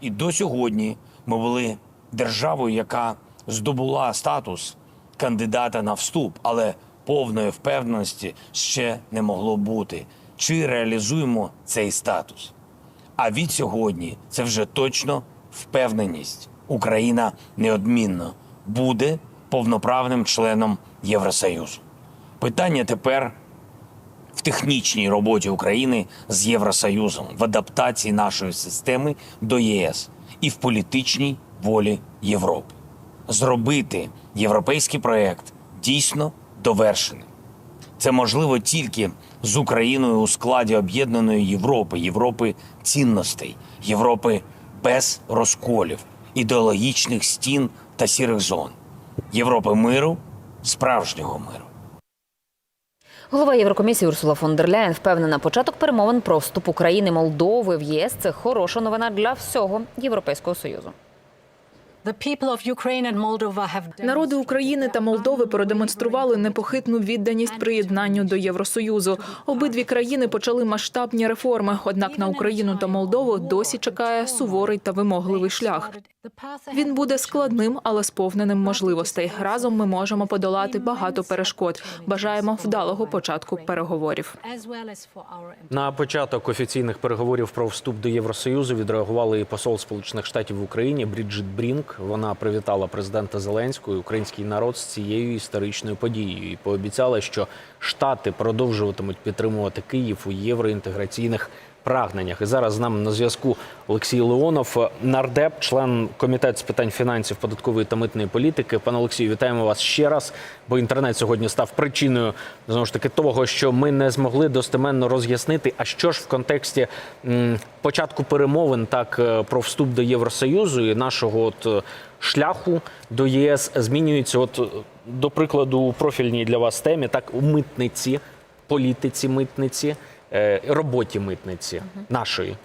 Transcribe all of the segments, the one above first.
І до сьогодні ми були державою, яка здобула статус кандидата на вступ, але повної впевненості ще не могло бути. Чи реалізуємо цей статус? А від сьогодні це вже точно впевненість. Україна неодмінно буде повноправним членом Євросоюзу. Питання тепер в технічній роботі України з Євросоюзом, в адаптації нашої системи до ЄС і в політичній волі Європи. Зробити європейський проект дійсно довершеним. Це можливо тільки з Україною у складі об'єднаної Європи, Європи цінностей, Європи без розколів, ідеологічних стін та сірих зон, Європи миру, справжнього миру. Голова Єврокомісії Урсула фон дер Ляєн впевнена, початок перемовин про вступ України Молдови в ЄС це хороша новина для всього Європейського союзу. Народи України та Молдови продемонстрували непохитну відданість приєднанню до Євросоюзу. Обидві країни почали масштабні реформи. Однак на Україну та Молдову досі чекає суворий та вимогливий шлях. Він буде складним, але сповненим можливостей. Разом ми можемо подолати багато перешкод. Бажаємо вдалого початку переговорів. На початок офіційних переговорів про вступ до Євросоюзу відреагували і посол Сполучених Штатів в Україні Бріджит Брінк. Вона привітала президента Зеленського і український народ з цією історичною подією і пообіцяла, що Штати продовжуватимуть підтримувати Київ у євроінтеграційних прагненнях. І зараз з нами на зв'язку Олексій Леонов, нардеп, член комітету з питань фінансів, податкової та митної політики. Пане Олексію, вітаємо вас ще раз. Бо інтернет сьогодні став причиною знову ж таки того, що ми не змогли достеменно роз'яснити, а що ж в контексті м, початку перемовин так е, про вступ до Євросоюзу і нашого от е, шляху до ЄС змінюється. От е, до прикладу, у профільній для вас темі, так у митниці, політиці митниці, е, роботі митниці нашої.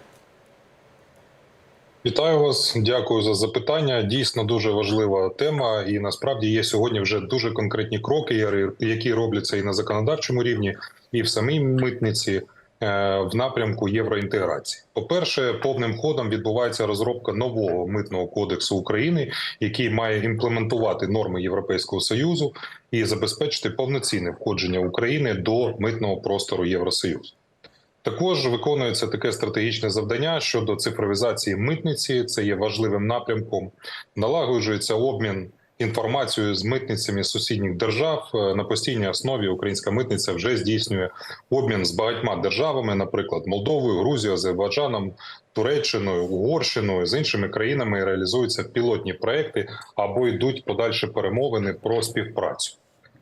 Вітаю вас, дякую за запитання. Дійсно дуже важлива тема, і насправді є сьогодні вже дуже конкретні кроки, які робляться і на законодавчому рівні, і в самій митниці е, в напрямку євроінтеграції. По перше, повним ходом відбувається розробка нового митного кодексу України, який має імплементувати норми Європейського союзу і забезпечити повноцінне входження України до митного простору Євросоюзу. Також виконується таке стратегічне завдання щодо цифровізації митниці. Це є важливим напрямком. Налагоджується обмін інформацією з митницями сусідніх держав Е, на постійній основі. Українська митниця вже здійснює обмін з багатьма державами, наприклад, Молдовою, Грузією, Азербайджаном, Туреччиною, Угорщиною з іншими країнами реалізуються пілотні проекти або йдуть подальші перемовини про співпрацю.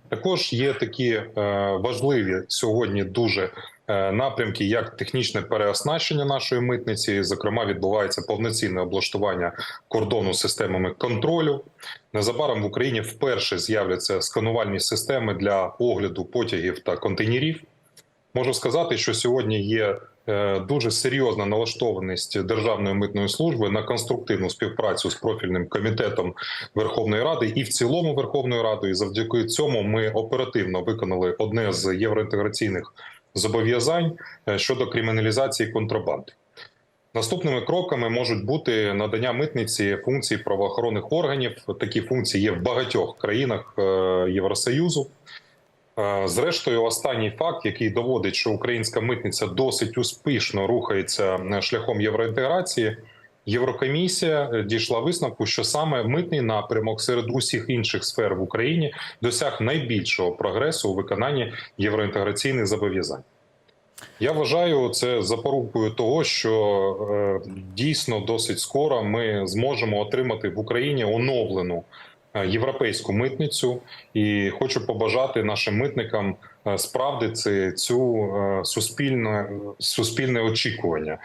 Також є такі е, важливі сьогодні дуже напрямки, як технічне переоснащення нашої митниці. Зокрема, відбувається повноцінне облаштування кордону системами контролю. Незабаром в Україні вперше з'являться сканувальні системи для огляду потягів та контейнерів. Можу сказати, що сьогодні є е, дуже серйозна налаштованість Державної митної служби на конструктивну співпрацю з профільним комітетом Верховної Ради і в цілому Верховною Радою. І завдяки цьому ми оперативно виконали одне з євроінтеграційних зобов'язань е, щодо криміналізації контрабанди. Наступними кроками можуть бути надання митниці функцій правоохоронних органів. Такі функції є в багатьох країнах е, Євросоюзу. Е, Зрештою, останній факт, який доводить, що українська митниця досить успішно рухається шляхом євроінтеграції. Єврокомісія е, дійшла висновку, що саме митний напрямок серед усіх інших сфер в Україні досяг найбільшого прогресу у виконанні євроінтеграційних зобов'язань. Я вважаю це запорукою того, що е, дійсно досить скоро ми зможемо отримати в Україні оновлену е, європейську митницю, і хочу побажати нашим митникам е, справдити цю суспільне суспільне очікування.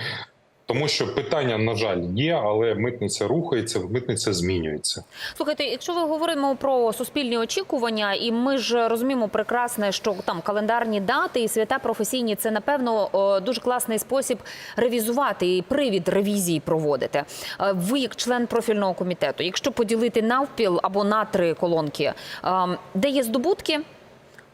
Тому що питання, на жаль, є, але митниця рухається, митниця змінюється. Слухайте, якщо ви говоримо про суспільні очікування, і ми ж розуміємо прекрасне, що там календарні дати і свята професійні це напевно дуже класний спосіб ревізувати і привід ревізії проводити. Е, Ви, як член профільного комітету, якщо поділити навпіл або на три колонки, ем, де є здобутки.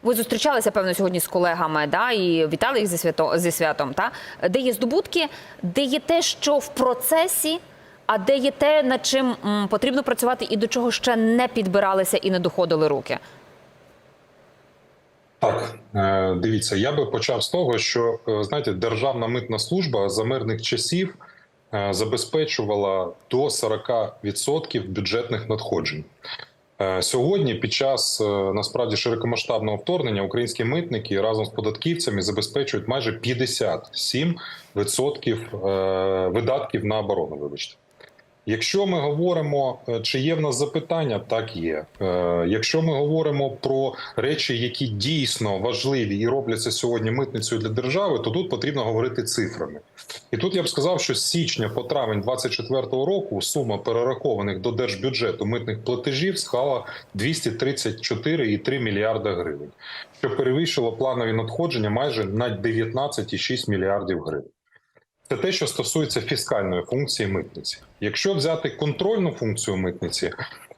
Ви зустрічалися певно сьогодні з колегами, да і вітали їх зі свято зі святом. Та де є здобутки, де є те, що в процесі А де є те, над чим м, потрібно працювати, і до чого ще не підбиралися і не доходили руки? Так, е, дивіться, я би почав з того, що е, знаєте, Державна митна служба за мирних часів е, забезпечувала до 40% бюджетних надходжень. Е, Сьогодні, під час е, насправді широкомасштабного вторгнення, українські митники разом з податківцями забезпечують майже 57% е, видатків на оборону. Вибачте. Якщо ми говоримо, е, чи є в нас запитання, так є. Е, Якщо ми говоримо про речі, які дійсно важливі і робляться сьогодні митницею для держави, то тут потрібно говорити цифрами. І тут я б сказав, що з січня по травень 2024 року сума перерахованих до держбюджету митних платежів склала 234,3 мільярда гривень, що перевищило планові надходження майже на 19,6 мільярдів гривень. Це те, що стосується фіскальної функції митниці. Якщо взяти контрольну функцію митниці,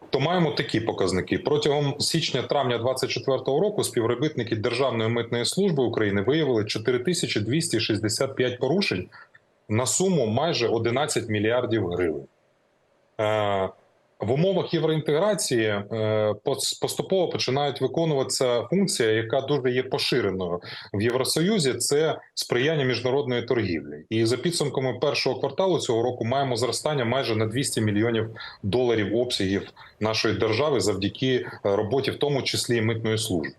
то маємо такі показники протягом січня-травня 2024 року. Співробітники Державної митної служби України виявили 4265 порушень на суму майже 11 мільярдів гривень. В умовах євроінтеграції е, поступово починають виконуватися функція, яка дуже є поширеною в Євросоюзі. Це сприяння міжнародної торгівлі. І за підсумками першого кварталу цього року маємо зростання майже на 200 мільйонів доларів обсягів нашої держави завдяки е, роботі, в тому числі і митної служби.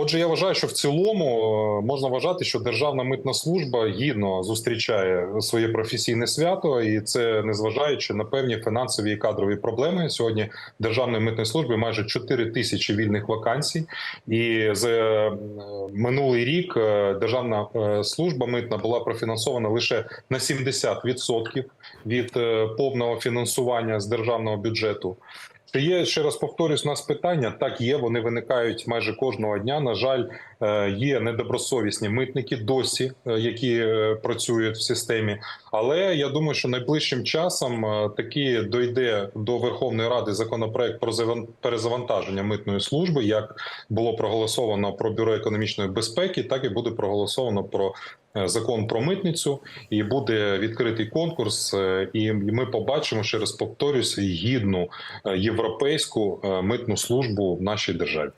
Отже, я вважаю, що в цілому е, можна вважати, що Державна митна служба гідно зустрічає своє професійне свято, і це незважаючи на певні фінансові і кадрові проблеми. Сьогодні Державної митної служби майже 4 тисячі вільних вакансій, і за е, минулий рік е, Державна служба митна була профінансована лише на 70% від повного фінансування з державного бюджету. Є ще раз повторюсь, у нас питання? Так, є. Вони виникають майже кожного дня. На жаль, е, є недобросовісні митники досі, е, які е, працюють в системі. Але я думаю, що найближчим часом таки дойде до Верховної Ради законопроект про заван- перезавантаження митної служби, як було проголосовано про бюро економічної безпеки, так і буде проголосовано про закон про митницю, і буде відкритий конкурс. е, І ми побачимо ще раз повторюсь гідну е, європейську е, митну службу в нашій державі.